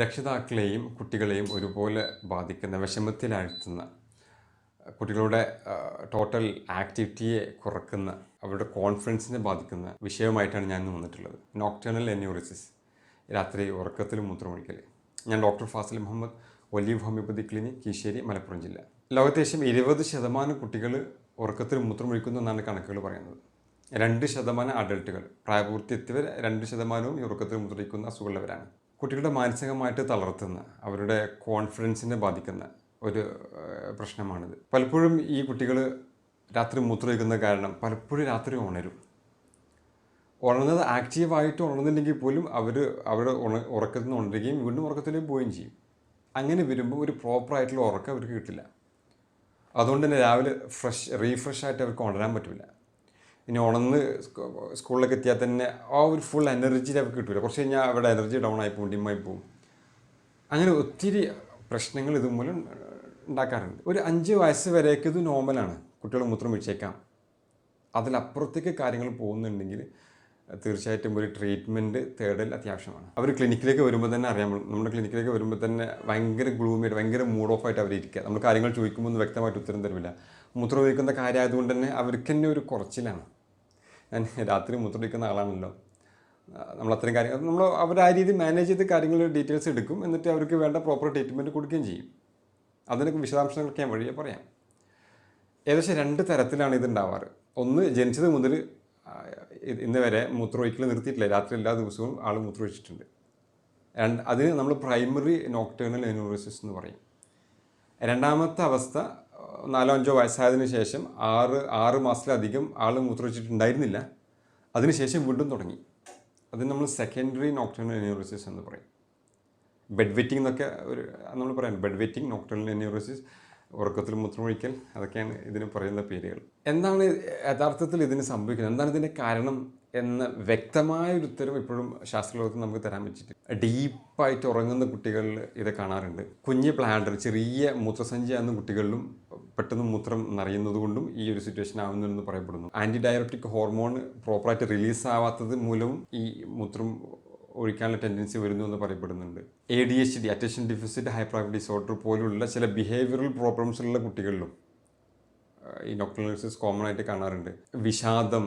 രക്ഷിതാക്കളെയും കുട്ടികളെയും ഒരുപോലെ ബാധിക്കുന്ന വിഷമത്തിലാഴ്ത്തുന്ന കുട്ടികളുടെ ടോട്ടൽ ആക്ടിവിറ്റിയെ കുറക്കുന്ന അവരുടെ കോൺഫിഡൻസിനെ ബാധിക്കുന്ന വിഷയമായിട്ടാണ് ഞാൻ ഇന്ന് വന്നിട്ടുള്ളത്. നോക്ടേണൽ എന്യൂറിസിസ് രാത്രി ഉറക്കത്തിൽ മൂത്രമൊഴിക്കൽ ഞാൻ doctor Fazil Muhammad olive homoeopathy clinic Keezhissery Malappuram ജില്ല. ലോകത്തേശം ഇരുപത് ശതമാനം കുട്ടികൾ ഉറക്കത്തിൽ മൂത്രമൊഴിക്കുന്നു എന്നാണ് കണക്കുകൾ പറയുന്നത്. രണ്ട് ശതമാനം അഡൾട്ടുകൾ പ്രായപൂർത്തി എത്തിയവർ രണ്ട് ശതമാനവും ഈ ഉറക്കത്തിൽ മൂത്രമൊഴിക്കുന്ന അസുഖമുള്ളവരാണ്. കുട്ടികളുടെ മാനസികമായിട്ട് തളർത്തുന്ന അവരുടെ കോൺഫിഡൻസിനെ ബാധിക്കുന്ന ഒരു പ്രശ്നമാണിത്. പലപ്പോഴും ഈ കുട്ടികൾ രാത്രി മൂത്രമൊഴിക്കുന്ന കാരണം പലപ്പോഴും രാത്രി ഉണരും. ഉണർന്നത് ആക്റ്റീവായിട്ട് ഉണർന്നില്ലെങ്കിൽ പോലും അവർ അവരുടെ ഉണ ഉറക്കത്തിൽ നിന്ന് ഉണരുകയും വീണ്ടും ഉറക്കത്തിലേക്ക് പോവുകയും ചെയ്യും. അങ്ങനെ വരുമ്പോൾ ഒരു പ്രോപ്പറായിട്ടുള്ള ഉറക്കം അവർക്ക് കിട്ടില്ല. അതുകൊണ്ട് തന്നെ രാവിലെ ഫ്രഷ് റീഫ്രഷ് ആയിട്ട് അവർക്ക് ഉണരാൻ പറ്റില്ല ഇനി ഉണർന്ന് സ്കൂളിലേക്ക് എത്തിയാൽ തന്നെ ആ ഒരു ഫുൾ എനർജി അവർക്ക് കിട്ടില്ല കുറച്ച് കഴിഞ്ഞാൽ അവിടെ എനർജി ഡൗൺ ആയി പോകും പോകും അങ്ങനെ ഒത്തിരി പ്രശ്നങ്ങൾ ഇതുമൂലം ഉണ്ടാക്കാറുണ്ട്. ഒരു അഞ്ച് വയസ്സ് വരെയൊക്കെ ഇത് നോർമലാണ് കുട്ടികൾ മൂത്രം വീഴ്ചയേക്കാം അതിലപ്പുറത്തേക്ക് കാര്യങ്ങൾ പോകുന്നുണ്ടെങ്കിൽ തീർച്ചയായിട്ടും ഒരു ട്രീറ്റ്മെന്റ് തേടൽ അത്യാവശ്യമാണ്. അവർ ക്ലിനിക്കിലേക്ക് വരുമ്പോൾ തന്നെ അറിയാം നമ്മുടെ ക്ലിനിക്കിലേക്ക് വരുമ്പോൾ തന്നെ ഭയങ്കര ഗ്ലൂമിയായിട്ട് ഭയങ്കര മൂഡ് ഓഫ് ആയിട്ട് അവർ നമ്മൾ കാര്യങ്ങൾ ചോദിക്കുമ്പോൾ ഒന്നും വ്യക്തമായിട്ട് ഉത്തരം തരുമില്ല മൂത്രം ഉപയോഗിക്കുന്ന കാര്യമായതുകൊണ്ട് തന്നെ അവർക്ക് തന്നെ ഒരു കുറച്ചിലാണ്. ഞാൻ രാത്രി മുത്തടിക്കുന്ന ആളാണല്ലോ. നമ്മൾ അത്രയും കാര്യങ്ങൾ നമ്മൾ അവർ ആ രീതി മാനേജ് ചെയ്ത് കാര്യങ്ങൾ ഡീറ്റെയിൽസ് എടുക്കും. എന്നിട്ട് അവർക്ക് വേണ്ട പ്രോപ്പർ ട്രീറ്റ്മെന്റ് കൊടുക്കുകയും ചെയ്യും. അതിനൊക്കെ വിശദാംശങ്ങളൊക്കെ ഞാൻ വഴിയെ പറയാം. ഏകദേശം രണ്ട് തരത്തിലാണ് ഇതുണ്ടാവാറ് ഒന്ന് ജനിച്ചത് മുതൽ ഇന്ന് വരെ മൂത്രമൊഴിക്കൽ നിർത്തിയിട്ടില്ല. രാത്രി എല്ലാ ദിവസവും ആൾ മൂത്രമൊഴിച്ചിട്ടുണ്ട്. അതിന് നമ്മൾ പ്രൈമറി നോക്ടേണൽ എന്യൂറിസിസ് എന്ന് പറയും. രണ്ടാമത്തെ അവസ്ഥ നാലോ അഞ്ചോ വയസ്സായതിനു ശേഷം ആറ് ആറ് മാസത്തിലധികം ആൾ മൂത്രമൊഴിച്ചിട്ടുണ്ടായിരുന്നില്ല. അതിനുശേഷം വീണ്ടും തുടങ്ങി. അതിന് നമ്മൾ സെക്കൻഡറി നോക്ടേണൽ എന്യൂറോസിസ് എന്ന് പറയും. ബെഡ് വെറ്റിംഗ് എന്നൊക്കെ ഒരു നമ്മൾ പറയാം. ബെഡ് വെറ്റിംഗ് നോക്ടേണൽ എന്യൂറോസിസ് ഉറക്കത്തിൽ മൂത്രമൊഴിക്കൽ അതൊക്കെയാണ് ഇതിന് പറയുന്ന പേരുകൾ. എന്താണ് യഥാർത്ഥത്തിൽ ഇതിന് സംഭവിക്കുന്നത്? എന്താണ് ഇതിന്റെ കാരണം എന്ന വ്യക്തമായ ഒരു ഉത്തരം ഇപ്പോഴും ശാസ്ത്രലോകത്ത് നമുക്ക് തരാൻ പറ്റിയിട്ട് ഡീപ്പായിട്ട് ഉറങ്ങുന്ന കുട്ടികളിൽ ഇത് കാണാറുണ്ട്. കുഞ്ഞ് പ്ലാഡർ ചെറിയ മൂത്രസഞ്ചി ആകുന്ന കുട്ടികളിലും പെട്ടെന്ന് മൂത്രം നിറയുന്നത് കൊണ്ടും ഈ ഒരു സിറ്റുവേഷൻ ആവുന്നുണ്ടെന്ന് പറയപ്പെടുന്നു. ആന്റി ഡയബറ്റിക് ഹോർമോൺ പ്രോപ്പറായിട്ട് റിലീസ് ആവാത്തത് മൂലവും ഈ മൂത്രം ഒഴിക്കാനുള്ള ടെൻഡൻസി വരുന്നു എന്ന് പറയപ്പെടുന്നുണ്ട്. A D H D attention deficit hyper disorder പോലുള്ള ചില ബിഹേവിയറൽ പ്രോബ്ലംസുള്ള കുട്ടികളിലും ഈ നോക്ടോളിസിസ് കോമൺ ആയിട്ട് കാണാറുണ്ട്. വിഷാദം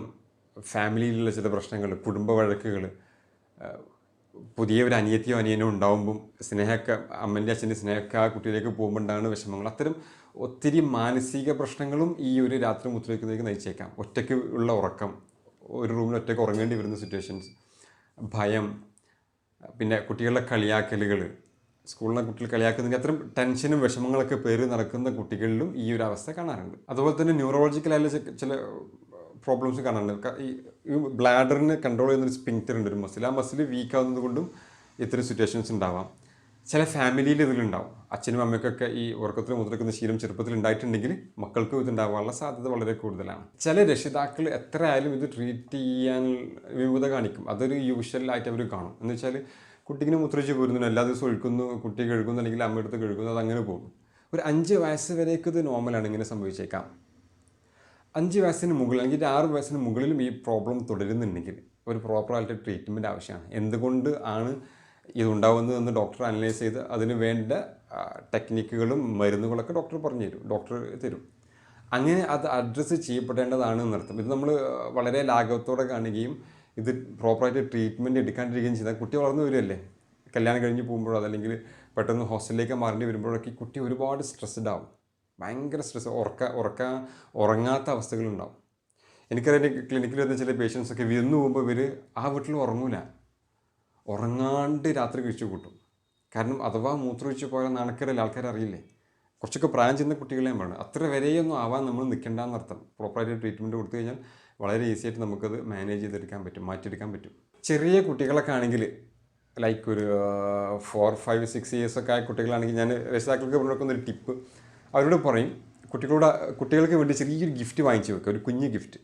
ഫാമിലിയിലുള്ള ചില പ്രശ്നങ്ങൾ കുടുംബ വഴക്കുകൾ പുതിയ ഒരു അനിയത്തിയോ അനിയനോ ഉണ്ടാവുമ്പം സ്നേഹമൊക്കെ അമ്മന്റെ അച്ഛന്റെ സ്നേഹമൊക്കെ ആ കുട്ടിയിലേക്ക് പോകുമ്പോൾ ഉണ്ടാകുന്ന വിഷമങ്ങൾ. അത്തരം ഒത്തിരി മാനസിക പ്രശ്നങ്ങളും ഈ ഒരു രാത്രി മുത്രയ്ക്കുന്നതിലേക്ക് നയിച്ചേക്കാം. ഒറ്റയ്ക്ക് ഉള്ള ഉറക്കം ഒരു റൂമിൽ ഒറ്റയ്ക്ക് ഉറങ്ങേണ്ടി വരുന്ന സിറ്റുവേഷൻസ് ഭയം പിന്നെ കുട്ടികളുടെ കളിയാക്കലുകൾ സ്കൂളിലെ കുട്ടികൾ കളിയാക്കുന്നതിന് അത്തരം ടെൻഷനും വിഷമങ്ങളൊക്കെ പേര് നടക്കുന്ന കുട്ടികളിലും ഈ ഒരു അവസ്ഥ കാണാറുണ്ട്. അതുപോലെ തന്നെ ന്യൂറോളജിക്കലായ ചെ- ചില പ്രോബ്ലംസ് കാണാറുണ്ട് ഈ ബ്ലാഡറിനെ കൺട്രോൾ ചെയ്യുന്നൊരു സ്പിങ്ക്റ്റർ ഉണ്ട് ഒരു മസിൽ ആ മസിൽ വീക്ക് ആവുന്നത് കൊണ്ടും ഇത്തരം സിറ്റുവേഷൻസ് ഉണ്ടാവാം. ചില ഫാമിലിയിൽ ഇതിലുണ്ടാവും അച്ഛനും അമ്മയ്ക്കൊക്കെ ഈ ഉറക്കത്തിൽ മുദ്രക്കുന്ന ശീലം ചെറുപ്പത്തിൽ ഉണ്ടായിട്ടുണ്ടെങ്കിൽ മക്കൾക്കും ഇതുണ്ടാവാനുള്ള സാധ്യത വളരെ കൂടുതലാണ്. ചില രക്ഷിതാക്കൾ എത്ര ആയാലും ഇത് ട്രീറ്റ് ചെയ്യാൻ വിമുഖത കാണിക്കും. അതൊരു യൂഷ്വൽ ആയിട്ട് അവർ കാണും. എന്ന് വെച്ചാൽ കുട്ടിക്ക് മുത്രച്ച് പോരുന്നു എല്ലാ ദിവസവും ഒഴുക്കുന്നു കുട്ടി കഴുകുന്നു അല്ലെങ്കിൽ അമ്മയുടെ അടുത്ത് കഴുകുന്നു അത് അങ്ങനെ പോകും. ഒരു അഞ്ച് വയസ്സ് വരേക്ക് ഇത് നോർമലാണ് ഇങ്ങനെ സംഭവിച്ചേക്കാം. അഞ്ച് വയസ്സിന് മുകളിൽ അല്ലെങ്കിൽ ആറ് വയസ്സിന് മുകളിലും ഈ പ്രോബ്ലം തുടരുന്നുണ്ടെങ്കിൽ ഒരു പ്രോപ്പറായിട്ട് ട്രീറ്റ്മെന്റ് ആവശ്യമാണ്. എന്തുകൊണ്ട് ആണ് ഇതുണ്ടാവുന്നതെന്ന് ഡോക്ടർ അനലൈസ് ചെയ്ത് അതിന് വേണ്ട ടെക്നിക്കുകളും മരുന്നുകളൊക്കെ ഡോക്ടർ പറഞ്ഞു തരും ഡോക്ടർ തരും. അങ്ങനെ അത് അഡ്രസ്സ് ചെയ്യപ്പെടേണ്ടതാണ് എന്നർത്ഥം. ഇത് നമ്മൾ വളരെ ലാഘവത്തോടെ കാണുകയും ഇത് പ്രോപ്പറായിട്ട് ട്രീറ്റ്മെന്റ് എടുക്കാണ്ടിരിക്കുകയും ചെയ്താൽ കുട്ടി വളർന്നു വരുമല്ലേ കല്യാണം കഴിഞ്ഞ് പോകുമ്പോഴോ അതല്ലെങ്കിൽ പെട്ടെന്ന് ഹോസ്റ്റലിലേക്ക് മാറേണ്ടി വരുമ്പോഴൊക്കെ കുട്ടി ഒരുപാട് സ്ട്രെസ്ഡ് ആവും. ഭയങ്കര സ്ട്രെസ് ഉറക്ക ഉറക്ക ഉറങ്ങാത്ത അവസ്ഥകളുണ്ടാവും. എനിക്കറിയാം ക്ലിനിക്കിൽ വരുന്ന ചില പേഷ്യൻസൊക്കെ വിരുന്ന് പോകുമ്പോൾ ഇവർ ആ വീട്ടിൽ ഉറങ്ങൂല. ഉറങ്ങാണ്ട് രാത്രി കഴിച്ചു കൂട്ടും. കാരണം അഥവാ മൂത്രമൊഴിച്ച് പോയാൽ നാണക്കേടല്ല ആൾക്കാർ അറിയില്ലേ? കുറച്ചൊക്കെ പ്രായം ചെന്ന കുട്ടികളെയും വേണം അത്ര വരെയൊന്നും ആവാൻ നമ്മൾ നിൽക്കേണ്ടെന്നർത്ഥം പ്രോപ്പറായിട്ട് ട്രീറ്റ്മെന്റ് കൊടുത്തു കഴിഞ്ഞാൽ വളരെ ഈസി ആയിട്ട് നമുക്കത് മാനേജ് ചെയ്തെടുക്കാൻ പറ്റും മാറ്റിയെടുക്കാൻ പറ്റും. ചെറിയ കുട്ടികളൊക്കെ ആണെങ്കിൽ ലൈക്ക് ഒരു ഫോർ ഫൈവ് സിക്സ് ഇയേഴ്സൊക്കെ ആയ കുട്ടികളാണെങ്കിൽ ഞാൻ രക്ഷിതാക്കൾക്ക് കൊടുക്കുന്ന ഒരു ടിപ്പ് അവരോട് പറയും കുട്ടികളോട് കുട്ടികൾക്ക് വേണ്ടി ചെറിയൊരു ഗിഫ്റ്റ് വാങ്ങിച്ചു വെക്കുക ഒരു കുഞ്ഞ് ഗിഫ്റ്റ്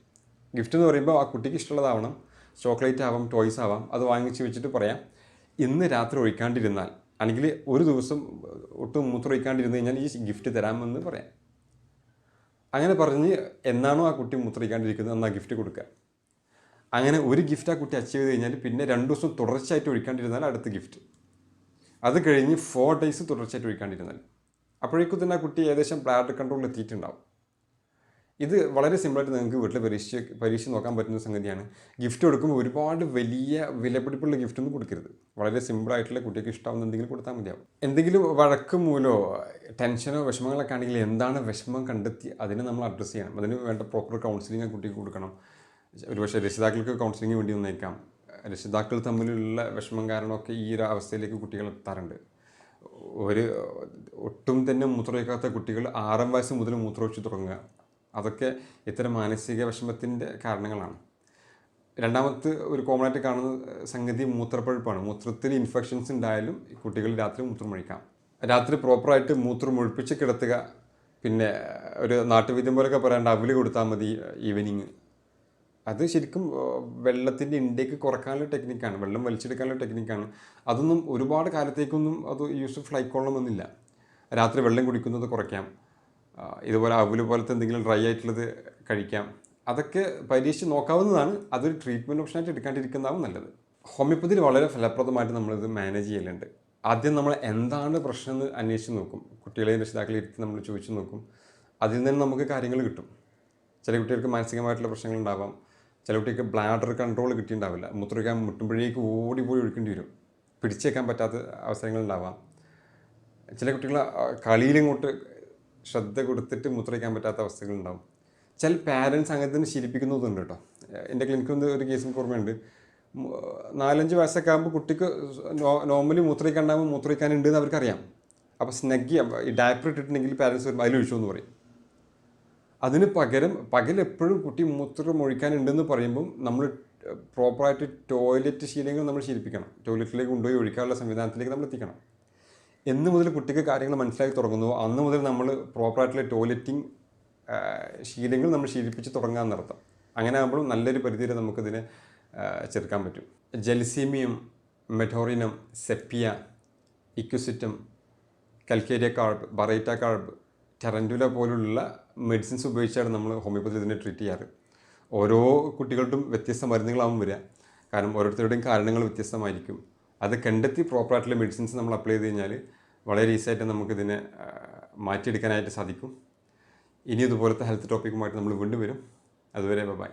ഗിഫ്റ്റ് എന്ന് പറയുമ്പോൾ ആ കുട്ടിക്ക് ഇഷ്ടമുള്ളതാവണം ചോക്ലേറ്റ് ആവാം ടോയ്സ് ആവാം അത് വാങ്ങിച്ച് വെച്ചിട്ട് പറയാം. ഇന്ന് രാത്രി ഒഴിക്കാണ്ടിരുന്നാൽ അല്ലെങ്കിൽ ഒരു ദിവസം ഒട്ടും മൂത്രം ഒഴിക്കാണ്ടിരുന്ന് കഴിഞ്ഞാൽ ഈ ഗിഫ്റ്റ് തരാമെന്ന് പറയാം. അങ്ങനെ പറഞ്ഞ് എന്നാണോ ആ കുട്ടി മൂത്രമൊഴിക്കാണ്ടിരിക്കുന്നത് അന്ന് ആ ഗിഫ്റ്റ് കൊടുക്കുക. അങ്ങനെ ഒരു ഗിഫ്റ്റ് ആ കുട്ടി അച്ചീവ് ചെയ്ത് കഴിഞ്ഞാൽ പിന്നെ രണ്ട് ദിവസം തുടർച്ചയായിട്ട് ഒഴിക്കാണ്ടിരുന്നാൽ അടുത്ത ഗിഫ്റ്റ് അത് കഴിഞ്ഞ് ഫോർ ഡേയ്സ് തുടർച്ചയായിട്ട് ഒഴിക്കാണ്ടിരുന്നാൽ. അപ്പോഴേക്കും തന്നെ ആ കുട്ടി ഏകദേശം ബ്ലാഡ് കൺട്രോളിൽ എത്തിയിട്ടുണ്ടാവും. ഇത് വളരെ സിമ്പിളായിട്ട് നിങ്ങൾക്ക് വീട്ടിൽ പരീക്ഷ പരീക്ഷ നോക്കാൻ പറ്റുന്ന സംഗതിയാണ്. ഗിഫ്റ്റ് കൊടുക്കുമ്പോൾ ഒരുപാട് വലിയ വിലപിടിപ്പുള്ള ഗിഫ്റ്റ് ഒന്നും കൊടുക്കരുത്. വളരെ സിമ്പിളായിട്ടുള്ള കുട്ടിക്ക് ഇഷ്ടമാവുന്ന എന്തെങ്കിലും കൊടുത്താൽ മതിയാവും. എന്തെങ്കിലും വഴക്ക് മൂലോ ടെൻഷനോ വിഷമങ്ങളൊക്കെ ആണെങ്കിൽ എന്താണ് വിഷമം കണ്ടെത്തി അതിനെ നമ്മൾ അഡ്രസ്സ് ചെയ്യണം. അതിന് വേണ്ട പ്രോപ്പർ കൗൺസിലിംഗ് ആ കുട്ടിക്ക് കൊടുക്കണം. ഒരുപക്ഷെ രക്ഷിതാക്കൾക്ക് കൗൺസിലിംഗ് വേണ്ടി വന്നേക്കാം. രക്ഷിതാക്കൾ തമ്മിലുള്ള വിഷമം കാരണമൊക്കെ ഈ ഒരു അവസ്ഥയിലേക്ക് കുട്ടികൾ എത്താറുണ്ട്. ഒരു ഒട്ടും തന്നെ മൂത്രമൊഴിക്കാത്ത കുട്ടികൾ ആറാം വയസ്സ് മുതൽ മൂത്രമൊഴിച്ച് തുടങ്ങുക. അതൊക്കെ ഇത്തരം മാനസിക വിഷമത്തിന്റെ കാരണങ്ങളാണ്. രണ്ടാമത്തെ ഒരു കോമൺ ആയിട്ട് കാണുന്ന സംഗതി മൂത്രപ്പഴുപ്പാണ്. മൂത്രത്തിൽ ഇൻഫെക്ഷൻസ് ഉണ്ടായാലും കുട്ടികൾ രാത്രി മൂത്രം ഒഴിക്കാം. രാത്രി പ്രോപ്പറായിട്ട് മൂത്രം ഒഴിപ്പിച്ച് കിടത്തുക. പിന്നെ ഒരു നാട്ടുവൈദ്യം പോലൊക്കെ പറയാണ്ട് അവൽ കൊടുത്താൽ മതി ഈവനിങ്. അത് ശരിക്കും വെള്ളത്തിന്റെ ഇൻടേക്ക് കുറക്കാനുള്ള ടെക്നിക്കാണ് വെള്ളം വലിച്ചെടുക്കാനുള്ള ടെക്നിക്കാണ്. അതൊന്നും ഒരുപാട് കാലത്തേക്കൊന്നും അത് യൂസ് ആയിക്കൊള്ളണമെന്നില്ല രാത്രി വെള്ളം കുടിക്കുന്നത് കുറയ്ക്കാം. ഇതുപോലെ അവൽ പോലത്തെ എന്തെങ്കിലും ഡ്രൈ ആയിട്ടുള്ളത് കഴിക്കാം. അതൊക്കെ പരീക്ഷിച്ച് നോക്കാവുന്നതാണ്. അതൊരു ട്രീറ്റ്മെന്റ് ഓപ്ഷനായിട്ട് എടുക്കാണ്ടിരിക്കുന്നതാവും നല്ലത്. ഹോമിയോപ്പതിയിൽ വളരെ ഫലപ്രദമായിട്ട് നമ്മളിത് മാനേജ് ചെയ്യലുണ്ട്. ആദ്യം നമ്മൾ എന്താണ് പ്രശ്നം എന്ന് അന്വേഷിച്ച് നോക്കും. കുട്ടികളെയും രക്ഷിതാക്കളെ ഇരുത്തി നമ്മൾ ചോദിച്ചു നോക്കും. അതിൽ നിന്ന് നമുക്ക് കാര്യങ്ങൾ കിട്ടും. ചില കുട്ടികൾക്ക് മാനസികമായിട്ടുള്ള പ്രശ്നങ്ങൾ ഉണ്ടാവാം. ചില കുട്ടിക്ക് ബ്ലാഡർ കൺട്രോൾ കിട്ടിയിട്ടുണ്ടാവില്ല. മൂത്രമൊഴിക്കാൻ മുട്ടുമ്പോഴേക്ക് ഓടി പോയി ഒഴിക്കേണ്ടി വരും. പിടിച്ചേക്കാൻ പറ്റാത്ത അവസരങ്ങളുണ്ടാവാം. ചില കുട്ടികൾ കളിയിലിങ്ങോട്ട് ശ്രദ്ധ കൊടുത്തിട്ട് മുത്രയ്ക്കാൻ പറ്റാത്ത അവസ്ഥകളുണ്ടാവും. ചില പാരൻസ് അങ്ങനത്തെ ശീലിപ്പിക്കുന്നതുണ്ട് കേട്ടോ. എന്റെ ക്ലിനിക്കിൽ ഒരു കേസിന് ഓർമ്മയുണ്ട്. നാലഞ്ച് വയസ്സൊക്കെ ആകുമ്പോൾ കുട്ടിക്ക് നോർമലി മൂത്രമൊഴിക്കാൻ ഉണ്ടാകുമ്പോൾ മൂത്രമൊഴിക്കാനുണ്ട് എന്ന് അവർക്കറിയാം. അപ്പോൾ സ്നഗ്ഗി ഈ ഡയപ്പർ ഇട്ടിട്ടുണ്ടെങ്കിൽ പാരൻസ് വരുമ്പോൾ അതിൽ ഒഴിച്ചു എന്ന് പറയും. അതിന് പകരം പകൽ എപ്പോഴും കുട്ടി മൂത്രം ഒഴിക്കാനുണ്ടെന്ന് പറയുമ്പം നമ്മൾ പ്രോപ്പറായിട്ട് ടോയ്ലറ്റ് ശീലങ്ങൾ നമ്മൾ ശീലിപ്പിക്കണം. ടോയ്ലറ്റിലേക്ക് കൊണ്ടുപോയി ഒഴിക്കാനുള്ള സംവിധാനത്തിലേക്ക് നമ്മൾ എത്തിക്കണം. എന്ന് മുതൽ കുട്ടിക്ക് കാര്യങ്ങൾ മനസ്സിലാക്കി തുടങ്ങുന്നു. അന്ന് മുതൽ നമ്മൾ പ്രോപ്പറായിട്ടുള്ള ടോയ്ലറ്റിംഗ് ശീലങ്ങൾ നമ്മൾ ശീലിപ്പിച്ച് തുടങ്ങാൻ നടത്താം അങ്ങനെ ആകുമ്പോൾ നല്ലൊരു പരിധിയിൽ നമുക്കിതിനെ ചെറുക്കാൻ പറ്റും. Gelsemium medorrhinum sepia equisetum calcarea carb baryta carb tarentula പോലുള്ള മെഡിസിൻസ് ഉപയോഗിച്ചാണ് നമ്മൾ ഹോമിയോപ്പതി ഇതിനെ ട്രീറ്റ് ചെയ്യാറ്. ഓരോ കുട്ടികൾക്കും വ്യത്യസ്ത മരുന്നുകളാവും വരിക. കാരണം ഓരോരുത്തരുടെയും കാരണങ്ങൾ വ്യത്യസ്തമായിരിക്കും. അത് കണ്ടെത്തി പ്രോപ്പറായിട്ടുള്ള മെഡിസിൻസ് നമ്മൾ അപ്ലൈ ചെയ്ത് കഴിഞ്ഞാൽ വളരെ ഈസിയായിട്ട് നമുക്കിതിനെ മാറ്റിയെടുക്കാനായിട്ട് സാധിക്കും. ഇനി ഇതുപോലത്തെ ഹെൽത്ത് ടോപ്പിക്കുമായിട്ട് നമ്മൾ വീണ്ടും വരും. അതുവരെ ബൈ